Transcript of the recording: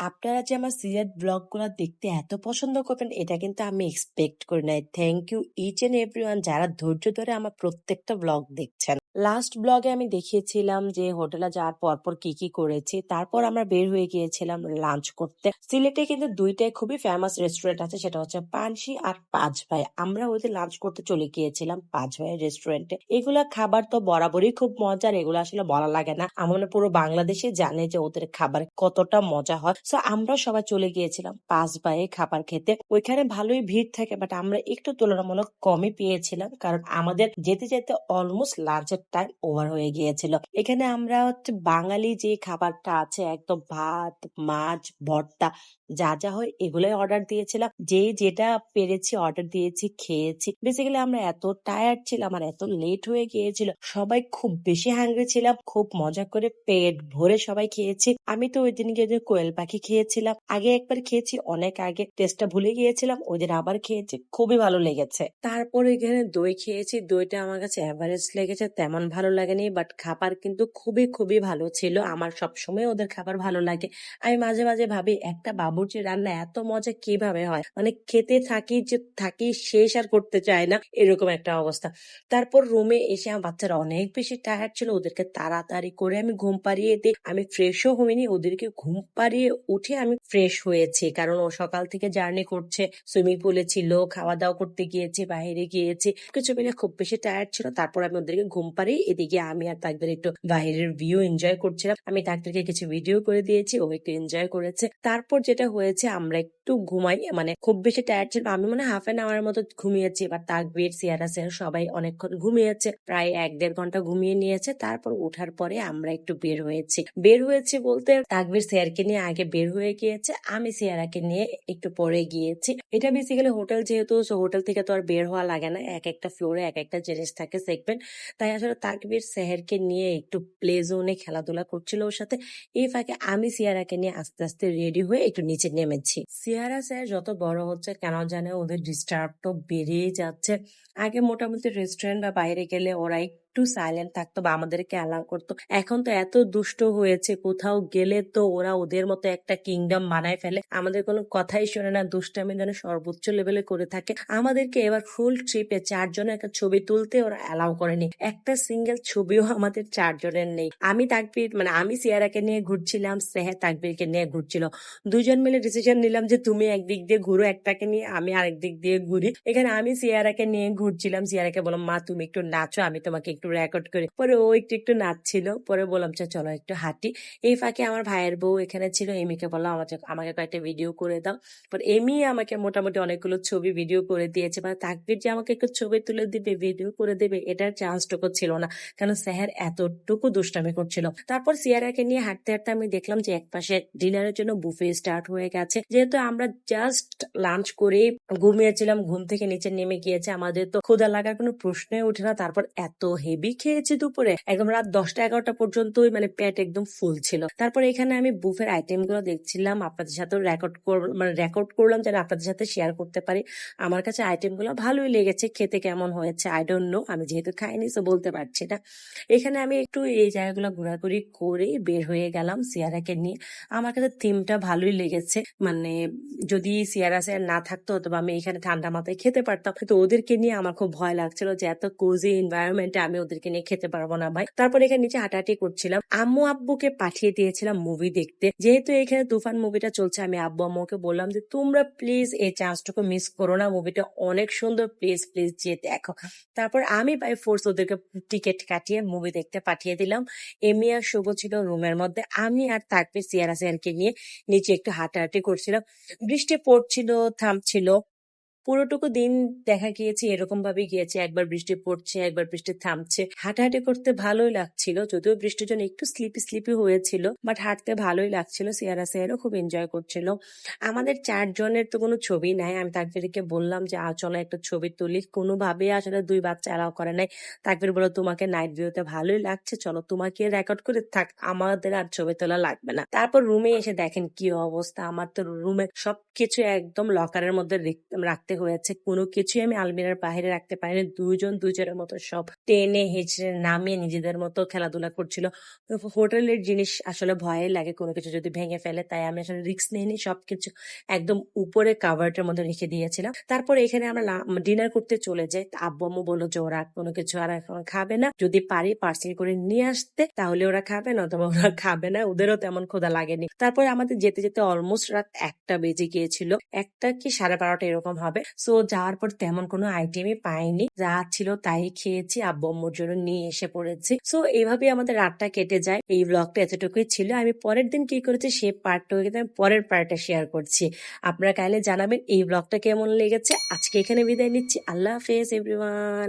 আপনারা যে আমার সিরিয়াল ব্লগগুলো দেখতে এত পছন্দ করবেন, এটা কিন্তু আমি এক্সপেক্ট করি নাই। Thank you each and every যারা ধৈর্য ধরে আমার প্রত্যেকটা ব্লগ দেখছেন। লাস্ট ব্লগে আমি দেখিয়েছিলাম যে হোটেলে যাওয়ার পরপর কি কি করেছি। তারপর আমরা বের হয়ে গিয়েছিলাম লাঞ্চ করতে। সিলেটে কিন্তু দুইটাই খুবই ফেমাস রেস্টুরেন্ট আছে, সেটা হচ্ছে পানসি আর পাঁচ ভাই। আমরা ওদের লাঞ্চ করতে চলে গিয়েছিলাম পাঁচ ভাইয়ের রেস্টুরেন্টে। এগুলা খাবার তো বরাবরই খুব মজার এগুলো আসলে বলা লাগে না। আমরা পুরো বাংলাদেশে জানে যে ওদের খাবার কতটা মজা হয়। সো আমরা সবাই চলে গিয়েছিলাম পাঁচ ভাইয়ে খাবার খেতে। ওইখানে ভালোই ভিড় থাকে বাট আমরা একটু তুলনামূলক কমই পেয়েছিলাম কারণ আমাদের যেতে যেতে অলমোস্ট লাঞ্চের টাইম ওভার হয়ে গিয়েছিল। এখানে আমরা হচ্ছে বাঙালি যে খাবারটা আছে একদম ভাত, মাছ, ভর্তা যা যা হয় এগুলোই অর্ডার দিয়েছিলাম। যে যেটা পেরেছি অর্ডার দিয়েছি খেয়েছি। বেসিক্যালি আমরা এত টায়ার্ড ছিলাম আর এত লেট হয়ে গিয়েছিল সবাই খুব বেশি হাঙ্গ্রি ছিলাম খুব মজা করে পেট ভরে সবাই খেয়েছি। আমি তো ওই দিন গিয়ে যে কোয়েল পাখি খেয়েছিলাম আগে একবার খেয়েছি অনেক আগে টেস্টটা ভুলে গিয়েছিলাম ওই দিন আবার খেয়েছি খুবই ভালো লেগেছে তারপর এখানে দই খেয়েছি দইটা আমার কাছে এভারেজ লেগেছে তেমন ভালো লাগেনি বাট খাবার কিন্তু খুবই খুবই ভালো ছিল। আমার সবসময় ওদের খাবার ভালো লাগে। আমি মাঝে মাঝে ভাবি, একটা বাবুর্চি রান্না এত মজা কীভাবে হয়? মানে খেতে থাকি যে, থাকি শেষ আর করতে চায় না, এরকম একটা অবস্থা। তারপর রুমে এসে আমার বাচ্চারা অনেক বেশি টায়ার্ড ছিল। ওদেরকে তাড়াতাড়ি করে আমি ঘুম পাড়িয়ে দিই। আমি ফ্রেশও হইনি, ওদেরকে ঘুম পাড়িয়ে উঠে আমি ফ্রেশ হয়েছি, কারণ ও সকাল থেকে জার্নি করছে। সুইমিং পুলে ছিল খাওয়া দাওয়া করতে গিয়েছে, বাইরে গিয়েছে। কিছু মিলে খুব বেশি টায়ার্ড ছিল, তারপর আমি ওদেরকে ঘুম পাড়িয়ে এদিকে আমি আর তাকদের একটু বাইরের ভিউ এনজয় করছিলাম। আমি তাকদেরকে কিছু ভিডিও করে দিয়েছি, ও একটু এনজয় করেছে। তারপর যেটা হয়েছে, আমরা একটু ঘুমাই মানে খুব বেশি টায়ার্ড ছিল আমি মানে হাফ এন আওয়ার মতো ঘুমিয়েছি এবার তাকবির, সিয়ারা সিয়ারা সবাই অনেকক্ষণ ঘুমিয়েছে। প্রায় এক দেড় ঘণ্টা ঘুমিয়ে নিয়েছে। তারপর ওঠার পরে আমরা একটু বের হয়েছি। বের হয়েছি বলতে তাকবির, সিয়ারকে নিয়ে আগে বের হয়ে গিয়েছে। আমি সিয়ারাকে নিয়ে একটু পরে গিয়েছি। এটা বেসিক্যালি হোটেল যেহেতু হোটেল থেকে তো আর বের হওয়া লাগে না। এক একটা ফ্লোরে এক একটা জিনিস থাকে সেগমেন্ট তাই আসলে তাকবির সেহেরকে নিয়ে একটু প্লে জোনে খেলাধুলা করছিল ওর সাথে। এই ফাঁকে আমি সিয়ারাকে নিয়ে আস্তে আস্তে রেডি হয়ে একটু নিচে নেমেছি। সিয়ারা স্যার যত বড় হচ্ছে কেন জানে ওদের ডিস্টার্ব তো বেড়েই যাচ্ছে। আগে মোটামুটি রেস্টুরেন্ট বা বাইরে গেলে ওরা একটু সাইলেন্ট থাকতো বা আমাদেরকে অ্যালাউ করতো। এখন তো এত দুষ্ট হয়েছে, কোথাও গেলে তো ওরা ওদের মতো একটা কিংডম বানায় ফেলে। আমাদের কোনো কথাই শোনে না, দুষ্টামি যেন সর্বোচ্চ লেভেলে করে থাকে। আমাদেরকে এবার ফুল ট্রিপে চারজনের একটা ছবি তুলতে ওরা অ্যালাউ করেনি। একটা সিঙ্গেল ছবিও আমাদের চারজনের নেই। আমি তাকবির মানে আমি সিয়ারাকে নিয়ে ঘুরছিলাম সেহে তাকবিরকে নিয়ে ঘুরছিল। দুজন মিলে ডিসিশন নিলাম যে তুমি একদিক দিয়ে ঘুরো, একটাকে নিয়ে আমি আরেক দিক দিয়ে ঘুরি। এখানে আমি সিয়ারাকে নিয়ে ঘুরছিলাম। সিয়ারাকে বললাম, মা, তুমি একটু নাচো, আমি তোমাকে একটু রেকর্ড করি। পরে ও একটু একটু নাচছিল। পরে বললাম যে চলো একটু হাঁটি। এই ফাঁকে আমার ভাইয়ের বউ এখানে ছিল। এমিকে বললাম আমাকে আমাকে কয়েকটা ভিডিও করে দাও। পর এমি আমাকে মোটামুটি অনেকগুলো ছবি ভিডিও করে দিয়েছে। মানে তাকবির যে আমাকে একটু ছবি তুলে দিবে ভিডিও করে দেবে, এটার চান্সটুকু ছিল না। কারণ স্যার এতটুকু দুষ্টামি করছিল। তারপর সিয়ারাকে নিয়ে হাঁটতে হাঁটতে আমি দেখলাম যে একপাশে ডিনারের জন্য বুফে স্টার্ট হয়ে গেছে। যেহেতু আমরা জাস্ট লাঞ্চ করে ঘুমিয়েছিলাম, ঘুম থেকে নিচে নেমে গিয়েছে, আমাদের তো ক্ষুদা লাগার কোনো প্রশ্নই ওঠে না। তারপর এত হেভি খেয়েছি দুপুরে। একদম রাত দশটা এগারোটা পর্যন্তই মানে পেট একদম ফুল ছিল। তারপর এখানে আমি বুফের আইটেমগুলো দেখছিলাম, আপনাদের সাথে রেকর্ড মানে রেকর্ড করলাম যেন আপনাদের সাথে শেয়ার করতে পারি। আমার কাছে আইটেমগুলো ভালোই লেগেছে, খেতে কেমন হয়েছে আই ডোন্ট নো আমি যেহেতু খাইনি তো বলতে পারছি না। এখানে আমি একটু এই জায়গাগুলো ঘোরাঘুরি করে বের হয়ে গেলাম সিয়ারাকে নিয়ে। আমার কাছে থিমটা ভালোই লেগেছে মানে যদি সিয়ারা সিয়ার না থাকতো অথবা আমি এখানে ঠান্ডা মাথায় খেতে পারতাম, কিন্তু ওদেরকে নিয়ে আমার খুব ভয় লাগছিল যে এত কোজি এনভায়রনমেন্টে আমি ওদেরকে নিয়ে খেতে পারব না ভাই। তারপর এখানে নিচে হাঁটাহাঁটি করছিলাম। আম্মু আব্বুকে পাঠিয়ে দিয়েছিলাম মুভি দেখতে। যেহেতু এখানে তুফান মুভিটা চলছে, আমি আব্বু আম্মুকে বললাম যে, তোমরা প্লিজ এই চান্সটুকু মিস করো না। মুভিটা অনেক সুন্দর। প্লিজ প্লিজ যে দেখো। তারপর আমি বাই ফোর্স ওদেরকে টিকিট কাটিয়ে মুভি দেখতে পাঠিয়ে দিলাম। এমি আর শুভ ছিল রুমের মধ্যে। আমি আর তাকবির সিয়ারা সিয়ারকে নিয়ে নিচে একটু হাঁটাহাঁটি করছিলাম। বৃষ্টি পড়ছিল, থামছিল। পুরোটুকু দিন দেখা গিয়েছে এরকম ভাবে গিয়েছে। একবার বৃষ্টি পড়ছে, একবার বৃষ্টি থামছে। হাঁটাহাঁটি করতে ভালোই লাগছিল, যদিও বৃষ্টির জন্য একটু স্লিপি স্লিপি হয়েছিল বাট হাঁটতে ভালোই লাগছিল। সিয়ারা সিয়ারও খুব এনজয় করছিল। আমাদের চারজনের তো কোনো ছবি নাই। আমি তাকবিরকে বললাম যে চলো একটা ছবি তুলি। কোনোভাবে আসলে দুই বাচ্চা অ্যালাউ করে নাই। তাকবির বলো তোমাকে নাইট ভিউতে ভালোই লাগছে। চলো তোমাকে রেকর্ড করে থাক। আমাদের আর ছবি তোলা লাগবে না। তারপর রুমে এসে দেখেন কি অবস্থা। আমার তো রুমে সবকিছু একদম লকারের মধ্যে রাখতে রাখতে হয়েছে। কোনো কিছুই আমি আলমিরার বাইরে রাখতে পারিনি। দুজন দুজনের মতো সব টেনে হেঁচড়ে নামিয়ে নিজেদের মতো খেলাধুলা করছিল। হোটেলের জিনিস আসলে ভয় লাগে কোনো কিছু যদি ভেঙে ফেলে, তাই আমি আসলে রিস্ক নিইনি। সবকিছু একদম উপরে কাভার্টের মধ্যে রেখে দিয়েছিলাম। তারপর এখানে আমরা ডিনার করতে চলে যাই। আব্বু আম্মু বলল যে, ওরা কোনো কিছু আর এখন খাবে না। যদি পারি পার্সেল করে নিয়ে আসতে, তাহলে ওরা খাবে না অথবা ওরা খাবে না। ওদেরও তেমন ক্ষুধা লাগেনি। তারপরে আমাদের যেতে যেতে অলমোস্ট রাত একটা বেজে গিয়েছিল। একটা কি সাড়ে বারোটা এরকম হবে। সো যাওয়ার পর তেমন কোনো আইটেমই পাইনি। যা ছিল তাই খেয়েছি, আব্বু আম্মুর জন্য নিয়ে এসে পড়েছি। সো এইভাবে আমাদের রাতটা কেটে যায়। এই ব্লগটা এতটুকুই ছিল। আমি পরের দিন কি করেছি, সে পার্টটা কিন্তু আমি পরের পার্টটা শেয়ার করছি। আপনারা কাইলে জানাবেন, এই ব্লগটা কেমন লেগেছে? আজকে এখানে বিদায় নিচ্ছি। আল্লাহ হাফেজ এভরিওয়ান